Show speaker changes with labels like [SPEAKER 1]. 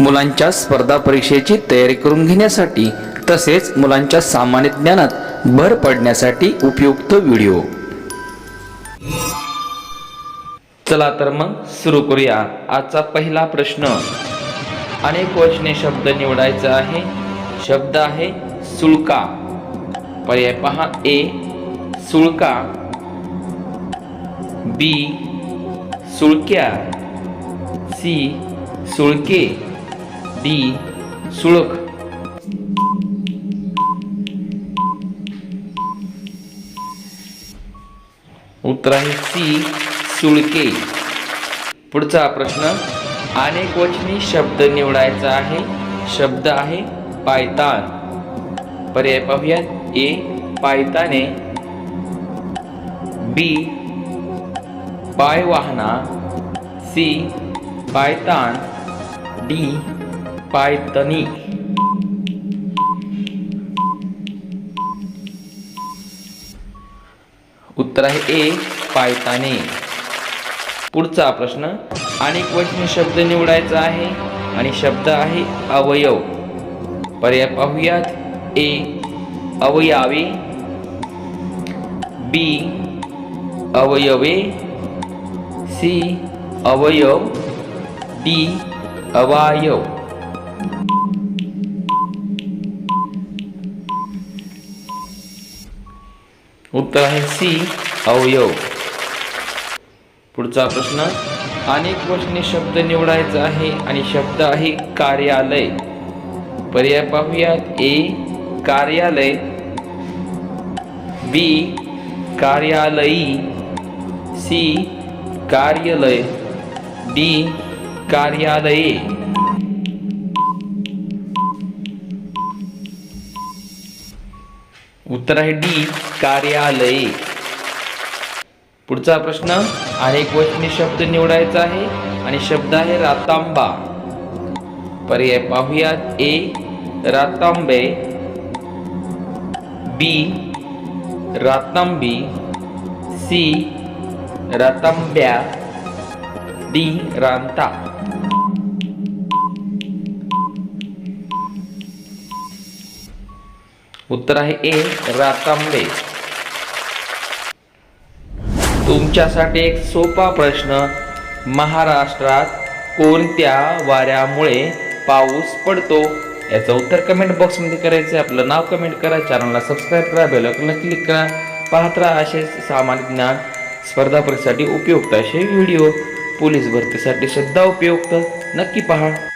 [SPEAKER 1] मुलांच्या स्पर्धा परीक्षेची तयारी करून घेण्यासाठी तसेच मुलांच्या सामान्य ज्ञानात भर पडण्यासाठी उपयुक्त व्हिडिओ. चला तर मग सुरू करूया आजचा पहिला प्रश्न. अनेक वचने शब्द निवडायचा आहे. शब्द आहे सुळका. पर्याय पहा ए सुळका. बी सुळक्या. सी सुळके. डी सुळक. उत्तर आहे सी सुळके. पुढचा प्रश्न. अनेक वचनी शब्द निवडायचा आहे. शब्द आहे पायतान. पर्याय पाहूयात. ए पायताने. बी पाय वाहना सी पायतान. डी पायतनी उत्तर आहे ए पायताने. पुढचा प्रश्न अनेक वचनी शब्द निवडायचा आहे आणि शब्द आहे अवयव. पर्याय पाहूयात. ए अवयावे. बी अवयवे. सी अवयव. डी अवायव. उत्तर आहे सी अवयव. पुढचा प्रश्न अनेक वचने शब्द निवडायचा आहे आणि शब्द आहे कार्यालय. पर्याय पाहूयात ए कार्यालय. बी कार्यालयी. सी कार्यालय. डी कार्यालये. उत्तर आहे डी कार्यालये. पुढचा प्रश्न अनेक वचनी शब्द निवडायचा आहे आणि शब्द आहे रातांबा. पर्याय पाहूयात ए रातांबे. बी रातांबी. सी रातांब्या. डी रांता. उत्तर आहे ए रातांबे तुमच्यासाठी एक सोपा प्रश्न. महाराष्ट्रात कोणत्या वाऱ्यामुळे पाऊस पडतो? याचं उत्तर कमेंट बॉक्समध्ये करायचं आहे. आपलं नाव कमेंट करा चॅनलला सबस्क्राईब करा बेलॉकला क्लिक करा. पाहत राहा असे सामान्य ज्ञान. स्पर्धा परीक्षेसाठी उपयुक्त असे व्हिडिओ पोलीस भरतीसाठी सुद्धा उपयुक्त. नक्की पहा.